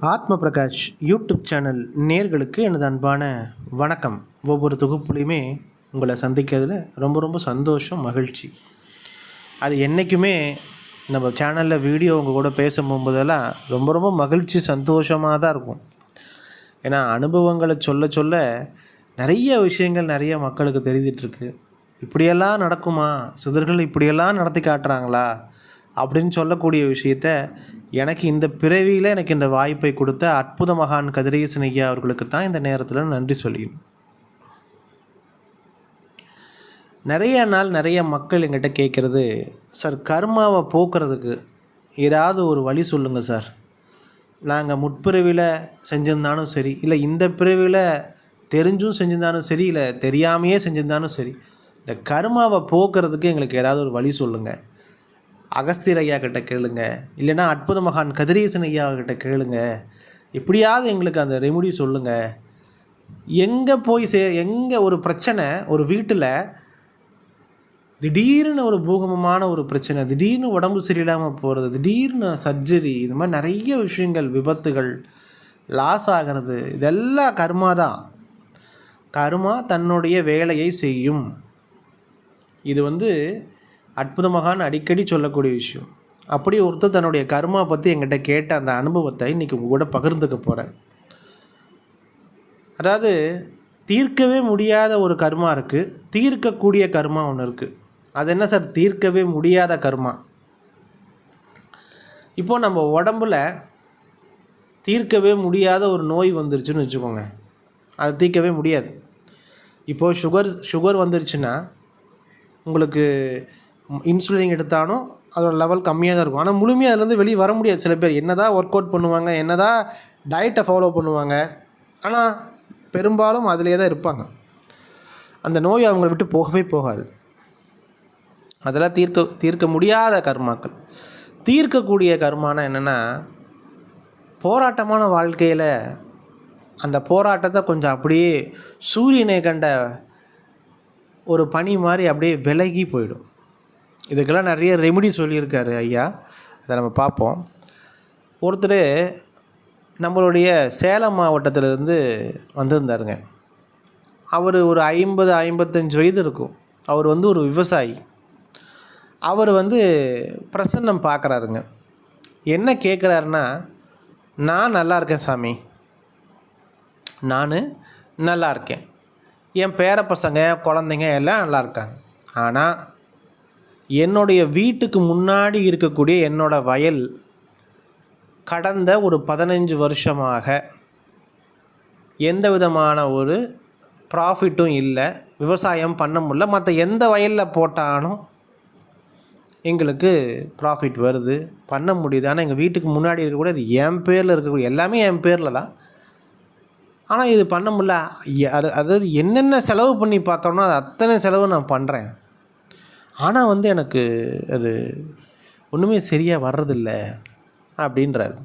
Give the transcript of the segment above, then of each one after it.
ஆத்ம Prakash YouTube channel நேர்களுக்கு எனது அன்பான வணக்கம். ஒவ்வொரு தொகுப்புலையுமே உங்களை சந்திக்கிறதுல ரொம்ப ரொம்ப சந்தோஷம் மகிழ்ச்சி. அது என்றைக்குமே நம்ம சேனலில் வீடியோ உங்கள் கூட பேசும் போகும்போதெல்லாம் ரொம்ப ரொம்ப மகிழ்ச்சி சந்தோஷமாக தான் இருக்கும். ஏன்னா அனுபவங்களை சொல்ல சொல்ல நிறைய விஷயங்கள் நிறைய மக்களுக்கு தெரிஞ்சிட்ருக்கு. இப்படியெல்லாம் நடக்குமா? சிதர்கள் இப்படியெல்லாம் நடத்தி காட்டுறாங்களா? அப்படின்னு சொல்லக்கூடிய விஷயத்த எனக்கு இந்த பிறவியில் எனக்கு இந்த வாய்ப்பை கொடுத்த அற்புத மகான் கதிரேசன் ஐயா அவர்களுக்கு தான் இந்த நேரத்தில் நன்றி சொல்லியும் நிறைய நாள் நிறைய மக்கள் எங்கிட்ட கேட்குறது சார் கர்மாவை போக்குறதுக்கு ஏதாவது ஒரு வழி சொல்லுங்கள் சார். நாங்கள் முற்பிறவியில் செஞ்சிருந்தாலும் சரி இல்லை இந்த பிறவியில் தெரிஞ்சும் செஞ்சிருந்தாலும் சரி இல்லை தெரியாமையே செஞ்சிருந்தாலும் சரி இந்த கர்மாவை போக்குறதுக்கு எங்களுக்கு ஏதாவது ஒரு வழி சொல்லுங்கள் அகஸ்தியர் ஐயா கிட்ட கேளுங்க. இல்லைன்னா அற்புத மகான் கதிரேசன் ஐயா கிட்ட கேளுங்க. எப்படியாவது எங்களுக்கு அந்த ரெமுடி சொல்லுங்கள் எங்கே போய் சே எங்கே ஒரு பிரச்சனை ஒரு வீட்டில் திடீர்னு ஒரு பூகமமான ஒரு பிரச்சனை திடீர்னு உடம்பு சரியில்லாமல் போகிறது திடீர்னு சர்ஜரி இது மாதிரி நிறைய விஷயங்கள் விபத்துகள் லாஸ் ஆகிறது இதெல்லாம் கர்மா தான். கர்மா தன்னுடைய வேலையை செய்யும். இது வந்து அற்புதமகான்னு அடிக்கடி சொல்லக்கூடிய விஷயம். அப்படி ஒருத்தர் தன்னுடைய கர்மா பற்றி எங்கிட்ட கேட்ட அந்த அனுபவத்தை இன்றைக்கி உங்கள் கூட பகிர்ந்துக்க போகிறேன் அதாவது தீர்க்கவே முடியாத ஒரு கர்மா இருக்குது தீர்க்கக்கூடிய கர்மா ஒன்று இருக்குது அது என்ன சார்? தீர்க்கவே முடியாத கர்மா. இப்போது நம்ம உடம்புல தீர்க்கவே முடியாத ஒரு நோய் வந்துருச்சுன்னு வச்சுக்கோங்க. அதை தீர்க்கவே முடியாது. இப்போது சுகர் சுகர் வந்துருச்சுன்னா உங்களுக்கு இன்சுலின் எடுத்தாலும் அதோட லெவல் கம்மியாக தான் இருக்கும். ஆனால் முழுமையாக அதுலேருந்து வெளியே வர முடியாது. சில பேர் என்ன தான் ஒர்க் அவுட் பண்ணுவாங்க என்ன தான் டயட்டை ஃபாலோ பண்ணுவாங்க. ஆனால் பெரும்பாலும் அதிலே தான் இருப்பாங்க. அந்த நோய் அவங்கள விட்டு போகவே போகாது. அதெல்லாம் தீர்க்க தீர்க்க முடியாத கர்மாக்கள். தீர்க்கக்கூடிய கர்மானா என்னென்னா போராட்டமான வாழ்க்கையில் அந்த போராட்டத்தை கொஞ்சம் அப்படியே சூரியனை கண்ட ஒரு பனி மாதிரி அப்படியே விலகி போயிடும். இதுக்கெல்லாம் நிறைய ரெமெடி சொல்லியிருக்காரு ஐயா. அதை நம்ம பார்ப்போம். ஒருத்தர் நம்மளுடைய சேலம் மாவட்டத்திலேருந்து வந்திருந்தாருங்க. அவர் ஒரு ஐம்பது ஐம்பத்தஞ்சு வயது இருக்கும். அவர் வந்து ஒரு விவசாயி. அவர் வந்து பிரசன்னம் பார்க்குறாருங்க. என்ன கேட்குறாருன்னா நான் நல்லா இருக்கேன் சாமி. நான் நல்லா இருக்கேன். என் பேர பசங்க குழந்தைங்க எல்லாம் நல்லா இருக்காங்க. ஆனால் என்னுடைய வீட்டுக்கு முன்னாடி இருக்கக்கூடிய என்னோடய வயல் கடந்த ஒரு பதினஞ்சு வருஷமாக எந்த விதமான ஒரு ப்ராஃபிட்டும் இல்லை. விவசாயம் பண்ண முடியல. மற்ற எந்த வயலில் போட்டாலும் எங்களுக்கு ப்ராஃபிட் வருது. பண்ண முடியுது. ஆனால் எங்கள் வீட்டுக்கு முன்னாடி இருக்கக்கூடிய அது என் பேரில் இருக்கக்கூடிய எல்லாமே என் பேரில் தான். ஆனால் இது பண்ண முடியல. அது அதாவது என்னென்ன செலவு பண்ணி பார்க்கணும்னா அது அத்தனை செலவு நான் பண்ணுறேன் ஆனால் வந்து எனக்கு அது ஒன்றுமே சரியாக வர்றதில்ல அப்படின்றாரு.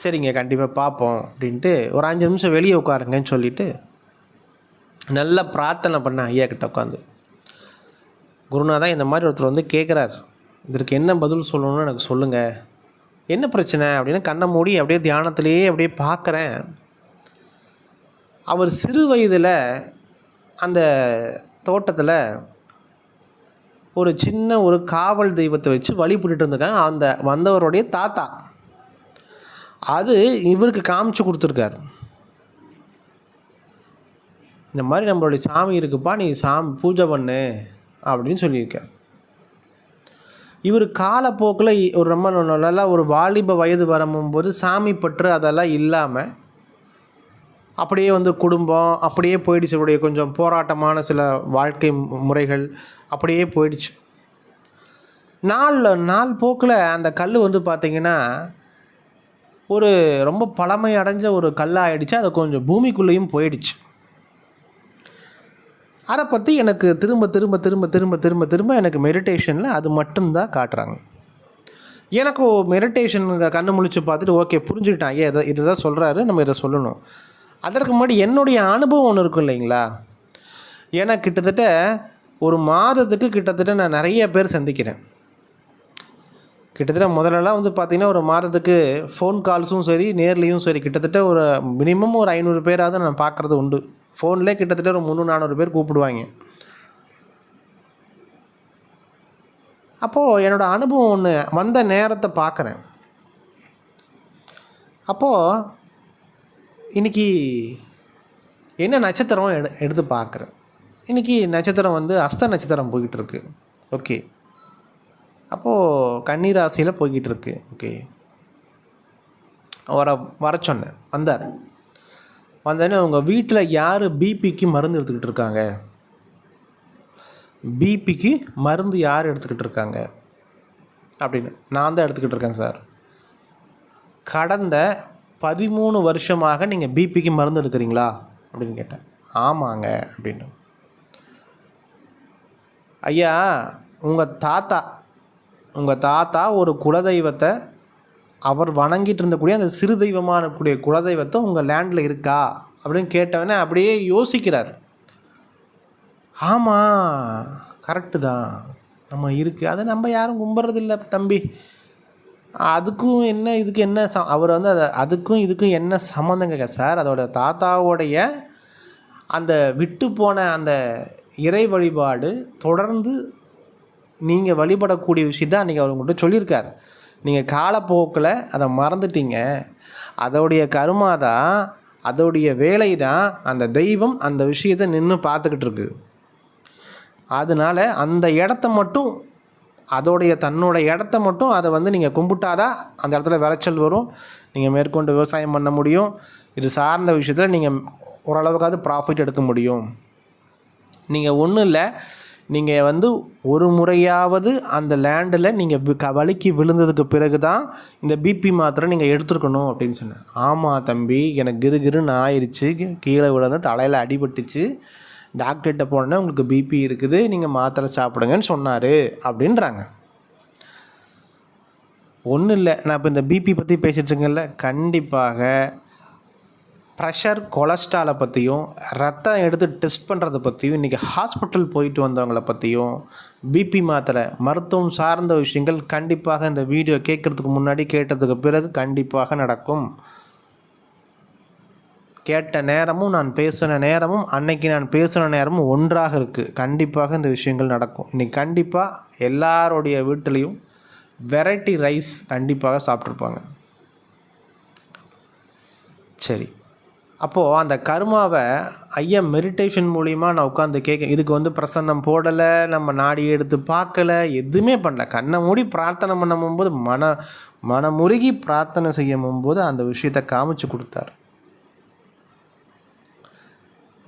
சரிங்க கண்டிப்பாக பார்ப்போம் அப்படின்ட்டு ஒரு அஞ்சு நிமிஷம் வெளியே உட்காருங்கன்னு சொல்லிவிட்டு நல்லா பிரார்த்தனை பண்ணேன் ஐயா கிட்ட உட்காந்து. குருநாதா இந்த மாதிரி ஒருத்தர் வந்து கேட்குறார் இதற்கு என்ன பதில் சொல்லணும்னு எனக்கு சொல்லுங்கள் என்ன பிரச்சனை? அப்படின்னு கண்ணை மூடி அப்படியே தியானத்திலேயே அப்படியே பார்க்குறேன் அவர் சிறு வயதில் அந்த தோட்டத்தில் ஒரு சின்ன ஒரு காவல் தெய்வத்தை வச்சு வழிபட்டுட்டு இருந்திருக்காங்க அந்த வந்தவருடைய தாத்தா. அது இவருக்கு காமிச்சு கொடுத்துருக்காரு. இந்த மாதிரி நம்மளுடைய சாமி இருக்குப்பா நீ சாமி பூஜை பண்ணு அப்படின்னு சொல்லியிருக்கார். இவர் காலப்போக்கில் ஒரு ரொம்ப நல்லா ஒரு வாலிப வயது வரும்போது சாமி பற்று அதெல்லாம் இல்லாமல் அப்படியே வந்து குடும்பம் அப்படியே போயிடுச்சு. அவருடைய கொஞ்சம் போராட்டமான சில வாழ்க்கை முறைகள் அப்படியே போயிடுச்சு. நாள் நாள் போக்கில் அந்த கல் வந்து பார்த்திங்கன்னா ஒரு ரொம்ப பழமை அடைஞ்ச ஒரு கல்லாகிடுச்சு அது கொஞ்சம் பூமிக்குள்ளேயும் போயிடுச்சு. அதை பற்றி எனக்கு திரும்ப திரும்ப திரும்ப திரும்ப திரும்ப திரும்ப எனக்கு மெடிடேஷனில் அது மட்டும்தான் காட்டுறாங்க. எனக்கு மெடிடேஷன் கண்ணு முழிச்சு பார்த்துட்டு ஓகே புரிஞ்சுக்கிட்டேன். ஐயா இதை இதுதான் சொல்கிறாரு நம்ம இதை சொல்லணும். அதற்கு முன்னாடி என்னுடைய அனுபவம் ஒன்று இருக்கும் இல்லைங்களா? ஏன்னா கிட்டத்தட்ட ஒரு மாதத்துக்கு கிட்டத்தட்ட நான் நிறைய பேர் சந்திக்கிறேன். கிட்டத்தட்ட முதல்லலாம் வந்து பார்த்திங்கன்னா ஒரு மாதத்துக்கு ஃபோன் கால்ஸும் சரி நேர்லேயும் சரி கிட்டத்தட்ட ஒரு மினிமம் ஒரு ஐநூறு பேராவது நான் பார்க்குறது உண்டு. ஃபோன்லேயே கிட்டத்தட்ட ஒரு முந்நூறு நானூறு பேர் கூப்பிடுவாங்க. அப்போது என்னோடய அனுபவம் ஒன்று வந்த நேரத்தை பார்க்குறேன் அப்போது இன்றைக்கி என்ன நட்சத்திரம் எடு எடுத்து பார்க்குறேன். இன்றைக்கி நட்சத்திரம் வந்து அஸ்த நட்சத்திரம் போய்கிட்டு இருக்கு ஓகே. அப்போது கன்னிராசியில் போய்கிட்டு இருக்கு ஓகே. வர வர சொன்னேன். வந்தார். வந்தோடனே அவங்க வீட்டில் யார் பிபிக்கு மருந்து எடுத்துக்கிட்டு இருக்காங்க? பிபிக்கு மருந்து யார் எடுத்துக்கிட்டு இருக்காங்க? அப்படின்னு. நான் தான் எடுத்துக்கிட்டு இருக்கேன் சார். கடந்த பதிமூணு வருஷமாக நீங்கள் பிபிக்கு மருந்து எடுக்கிறீங்களா? அப்படின்னு கேட்டேன். ஆமாங்க அப்படின்னு. ஐயா உங்கள் தாத்தா உங்கள் தாத்தா ஒரு குலதெய்வத்தை அவர் வணங்கிட்டு இருந்தக்கூடிய அந்த சிறு தெய்வமாக இருக்கக்கூடிய குலதெய்வத்தை உங்கள் லேண்டில் இருக்கா? அப்படின்னு கேட்டவனே அப்படியே யோசிக்கிறார். ஆமாம் கரெக்டு தான். நம்ம இருக்குது அதை நம்ம யாரும் கும்பிட்றதில்ல தம்பி. அதுக்கும் என்ன இதுக்கு என்ன ச அவர் வந்து அதை அதுக்கும் இதுக்கும் என்ன சம்மந்தங்க சார்? அதோட தாத்தாவோடைய அந்த விட்டு போன அந்த இறை வழிபாடு தொடர்ந்து நீங்கள் வழிபடக்கூடிய விஷயத்தை அன்றைக்கி அவர் உங்கள்கிட்ட சொல்லியிருக்கார். நீங்கள் காலப்போக்கில் அதை மறந்துட்டீங்க. அதோடைய கருமா தான் அதோடைய வேலை தான் அந்த தெய்வம் அந்த விஷயத்தை நின்று பார்த்துக்கிட்டு இருக்கு. அதனால் அந்த இடத்த மட்டும் அதோடைய தன்னோட இடத்த மட்டும் அதை வந்து நீங்கள் கும்பிட்டாதான் அந்த இடத்துல விளைச்சல் வரும். நீங்கள் மேற்கொண்டு விவசாயம் பண்ண முடியும். இது சார்ந்த விஷயத்தில் நீங்கள் ஓரளவுக்காவது ப்ராஃபிட் எடுக்க முடியும். நீங்கள் ஒன்றும் இல்லை. நீங்கள் வந்து ஒரு முறையாவது அந்த லேண்டில் நீங்கள் க வலிக்கு விழுந்ததுக்கு பிறகு தான் இந்த பிபி மாத்திரை நீங்கள் எடுத்துருக்கணும் அப்படின்னு சொன்னேன். ஆமாம் தம்பி எனக்கு கிரு கிருன்னு ஆயிடுச்சு கீழே விழுந்து தலையில் அடிபட்டுச்சு. டாக்டர்கிட்ட போனோன்னே உங்களுக்கு பிபி இருக்குது நீங்கள் மாத்திரை சாப்பிடுங்கன்னு சொன்னார் அப்படின்றாங்க. ஒன்றும் இல்லை. நான் இப்போ இந்த பிபி பற்றி பேசிகிட்ருக்கேன்ல கண்டிப்பாக ப்ரெஷர் கொலஸ்ட்ராலை பற்றியும் ரத்தம் எடுத்து டெஸ்ட் பண்ணுறதை பற்றியும் இன்றைக்கி ஹாஸ்பிட்டல் போயிட்டு வந்தவங்கள பற்றியும் பிபி மாத்திரை மருத்துவம் சார்ந்த விஷயங்கள் கண்டிப்பாக இந்த வீடியோ கேட்குறதுக்கு முன்னாடி கேட்டதுக்கு பிறகு கண்டிப்பாக நடக்கும். கேட்ட நேரமும் நான் பேசின நேரமும் அன்னைக்கு நான் பேசின நேரமும் ஒன்றாக இருக்குது கண்டிப்பாக இந்த விஷயங்கள் நடக்கும். இன்றைக்கி கண்டிப்பாக எல்லாருடைய வீட்டிலையும் வெரைட்டி ரைஸ் கண்டிப்பாக சாப்பிட்ருப்பாங்க சரி. அப்போது அந்த கருமாவை ஐயா மெடிடேஷன் மூலிமா நான் உட்காந்து கேட்க இதுக்கு வந்து பிரசன்னம் போடலை நம்ம நாடி எடுத்து பார்க்கல எதுவுமே பண்ணல. கண்ணை மூடி பிரார்த்தனை பண்ணும்போது மன மனமுருகி பிரார்த்தனை செய்யும் போது அந்த விஷயத்தை காமிச்சு கொடுத்தாரு.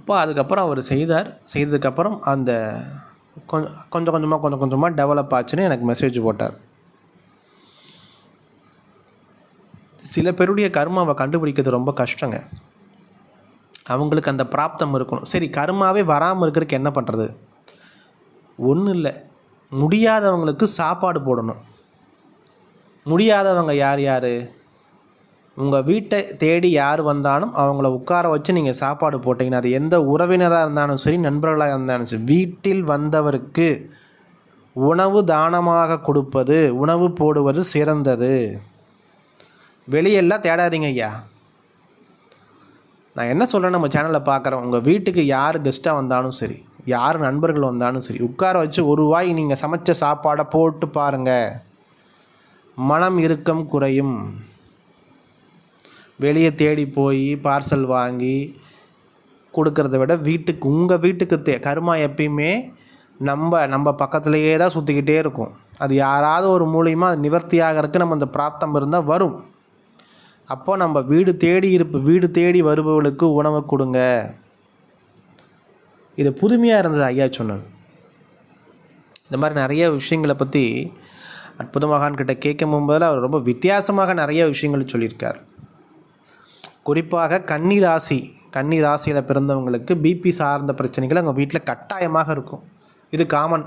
அப்போ அதுக்கப்புறம் அவர் செய்தார். செய்ததுக்கப்புறம் அந்த கொஞ்சம் கொஞ்சம் கொஞ்சமாக கொஞ்சம் கொஞ்சமாக டெவலப் ஆச்சுன்னு எனக்கு மெசேஜ் போட்டார். சில பேருடைய கர்மாவை கண்டுபிடிக்கிறது ரொம்ப கஷ்டங்க. அவங்களுக்கு அந்த பிராப்தம் இருக்கணும். சரி கர்மாவே வராமல் இருக்கிறதுக்கு என்ன பண்ணுறது ஒன்றும் இல்லை. முடியாதவங்களுக்கு சாப்பாடு போடணும். முடியாதவங்க யார் யார்? உங்கள் வீட்டை தேடி யார் வந்தாலும் அவங்கள உட்கார வச்சு நீங்கள் சாப்பாடு போட்டிங்கன்னா அது எந்த உறவினராக இருந்தாலும் சரி நண்பர்களாக இருந்தாலும் சரி வீட்டில் வந்தவருக்கு உணவு தானமாக கொடுப்பது உணவு போடுவது சிறந்தது. வெளியெல்லாம் தேடாதீங்க ஐயா. நான் என்ன சொல்கிறேன் நம்ம சேனலில் பார்க்குறேன் உங்கள் வீட்டுக்கு யார் கெஸ்ட்டாக வந்தாலும் சரி யார் நண்பர்கள் வந்தாலும் சரி உட்கார வச்சு ஒரு வாய் நீங்கள் சமைச்ச சாப்பாடை போட்டு பாருங்கள் மனம் இறுக்கம் குறையும். வெளியே தேடி போய் பார்சல் வாங்கி கொடுக்கறத விட வீட்டுக்கு உங்கள் வீட்டுக்கு தே கருமா எப்பயுமே நம்ம நம்ம பக்கத்துலேயே தான் சுற்றிக்கிட்டே இருக்கும். அது யாராவது ஒரு மூலியமாக அது நிவர்த்தி ஆகிறதுக்கு நம்ம அந்த பிராப்தம் இருந்தால் வரும். அப்போது நம்ம வீடு தேடி இருப்பு வீடு தேடி வருபவர்களுக்கு உணவை கொடுங்க. இது புதுமையாக இருந்தது ஐயா சொன்னது. இந்த மாதிரி நிறைய விஷயங்களை பற்றி அற்புத மகான்கிட்ட கேட்கும் போதில் அவர் ரொம்ப வித்தியாசமாக நிறைய விஷயங்கள் சொல்லியிருக்கார். குறிப்பாக கன்னி ராசி கன்னி ராசியில் பிறந்தவங்களுக்கு பிபி சார்ந்த பிரச்சனைகள் அவங்க வீட்டில் கட்டாயமாக இருக்கும். இது காமன்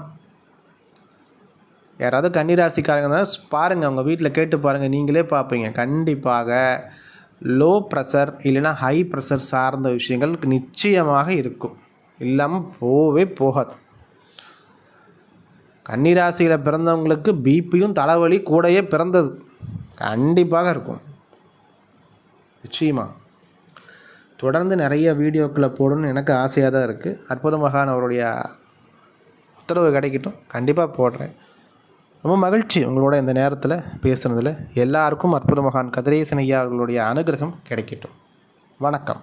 யாராவது கன்னிராசிக்காரங்க தான் பாருங்கள் அவங்க வீட்டில் கேட்டு பாருங்கள் நீங்களே பார்ப்பீங்க. கண்டிப்பாக லோ ப்ரெஷர் இல்லைன்னா ஹை ப்ரெஷர் சார்ந்த விஷயங்கள் நிச்சயமாக இருக்கும். இல்லாமல் போவே போகாது. கன்னிராசியில் பிறந்தவங்களுக்கு பிபியும் தலைவலி கூடயே பிறந்தது. கண்டிப்பாக இருக்கும். நிச்சயமாக தொடர்ந்து நிறைய வீடியோக்களை போடணும்னு எனக்கு ஆசையாக தான் இருக்குது அற்புத மகான் அவருடைய உத்தரவு கிடைக்கட்டும். கண்டிப்பாக போடுறேன். ரொம்ப மகிழ்ச்சி உங்களோட இந்த நேரத்தில் பேசுனதில். எல்லாருக்கும் அற்புத மகான் கதிரேசன் அவர்களுடைய அனுகிரகம் கிடைக்கட்டும். வணக்கம்.